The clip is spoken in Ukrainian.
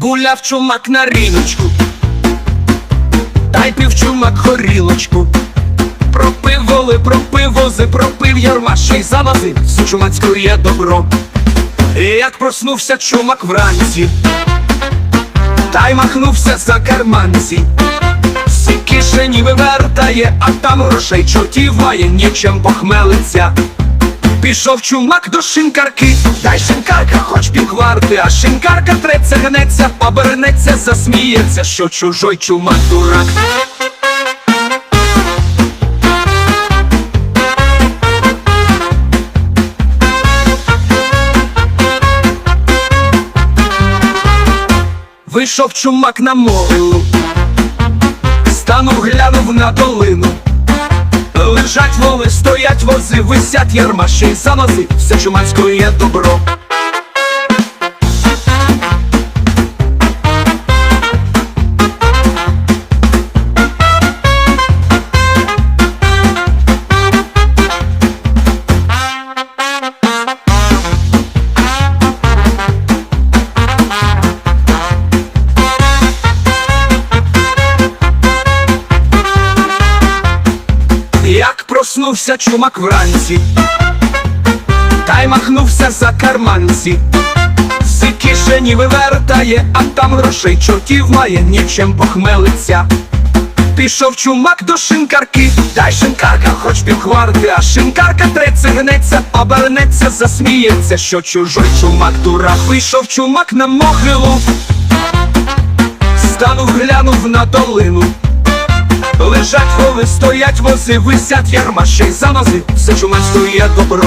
Гуляв чумак на ріночку, та й пив чумак горілочку. Пропив воли, пропив вози, пропив ярмаш і завозив всю чумацьку є добро. І як проснувся чумак вранці, та й махнувся за карманці. Всі кишені вивертає, а там грошей чортів має, нічим похмелиться. Пішов чумак до шинкарки, дай шинкарка, хоч півкварти, а шинкарка треться, гнеться, обернеться, засміється, що чужой чумак дурак. Вийшов чумак на могилу, станув, глянув на долину. Лежать воли, стоять вози, висять ярмаші, занози, все чумацької є добро. Проснувся чумак вранці, та й махнувся за карманці. Всі кишені вивертає, а там грошей чортів має, нічим похмелиться. Пішов чумак до шинкарки, дай шинкарка, хоч півкварти, а шинкарка треться, гнеться, обернеться, засміється, що чужой чумак дурак. Вийшов чумак на могилу, станув, глянув на долину. Лежать воли, стоять вози, висять ярмаші, замази, все чумацьке є добро.